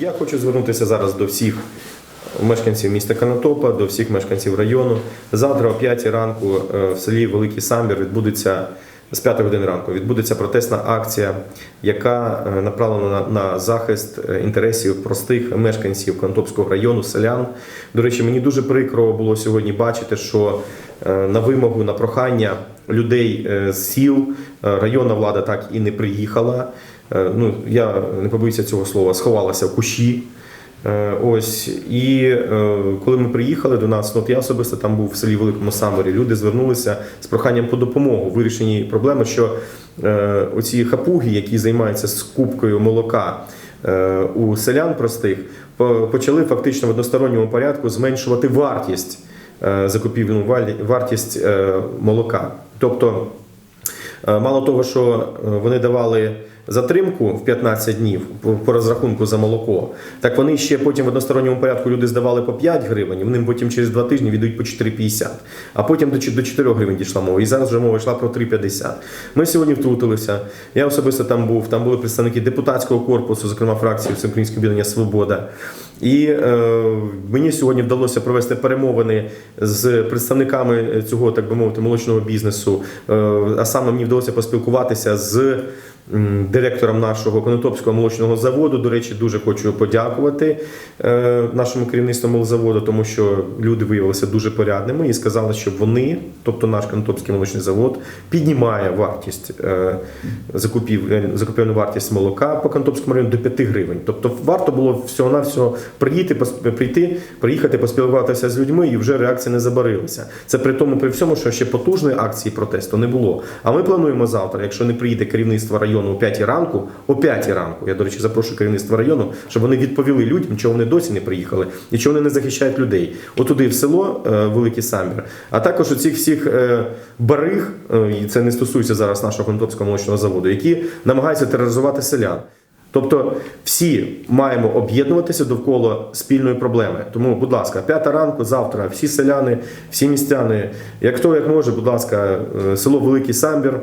Я хочу звернутися зараз до всіх мешканців міста Канатопа, до всіх мешканців району. Завтра о 5 ранку е, в селі Великий Самбір відбудеться з 5 години ранку. Відбудеться протестна акція, яка е, направлена на, захист е, інтересів простих мешканців Канатопського району, селян. До речі, мені дуже прикро було сьогодні бачити, що на вимогу, на прохання людей е, з сіл е, районна влада так і не приїхала. Е, Ну, я не побоюся цього слова, сховалася в кущі. Е, Ось і е, коли ми приїхали до нас, ну, от я особисто там був в селі Великому Саморі. Люди звернулися з проханням по допомогу в вирішенні проблеми, що е, оці хапуги, які займаються скупкою молока е, у селян простих, почали фактично в односторонньому порядку зменшувати вартість е, закупівельну вартість е, молока. Тобто Е, Мало того, що е, вони давали затримку в 15 днів по- розрахунку за молоко, так вони ще потім в односторонньому порядку люди здавали по 5 гривень, вони потім через 2 тижні віддають по 4,50. А потім до 4 гривень дійшла мова. І зараз вже мова йшла про 3,50. Ми сьогодні втрутилися. Я особисто там був. Там були представники депутатського корпусу, зокрема фракції Всеукраїнського об'єднання Свобода. І е, мені сьогодні вдалося провести перемовини з представниками цього, так би мовити, молочного бізнесу. Е, а саме мені вдалося поспілкуватися з директором нашого Конотопського молочного заводу. До речі, дуже хочу подякувати е, нашому керівництву молозаводу, тому що люди виявилися дуже порядними і сказали, що вони, тобто наш Конотопський молочний завод, піднімає вартість е, закупів, е, закупівельну вартість молока по Конотопському району до 5 гривень. Тобто варто було всього на всього приїти, прийти, приїхати, поспілкуватися з людьми, і вже реакція не забарилася. Це при тому, при всьому, що ще потужної акції протесту не було. А ми плануємо завтра, якщо не приїде керівництво району о 5 ранку, о 5 ранку, я, до речі, запрошую керівництво району, щоб вони відповіли людям, чого вони досі не приїхали і чого вони не захищають людей. Отуди в село е, Великий Самбір, а також оцих всіх е, бариг, е, і це не стосується зараз нашого Конотопського молочного заводу, які намагаються тероризувати селян. Тобто всі маємо об'єднуватися довкола спільної проблеми. Тому, будь ласка, п'ята ранку, завтра всі селяни, всі містяни, як хто як може, будь ласка, село Великий Самбір.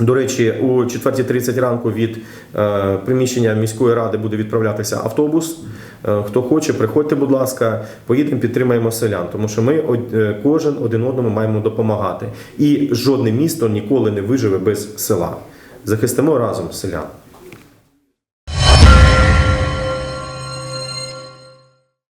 До речі, о 4.30 ранку від е, приміщення міської ради буде відправлятися автобус. Е, хто хоче, приходьте, будь ласка, поїдемо, підтримаємо селян, тому що ми од- е, кожен один одному маємо допомагати. І жодне місто ніколи не виживе без села. Захистимо разом селян.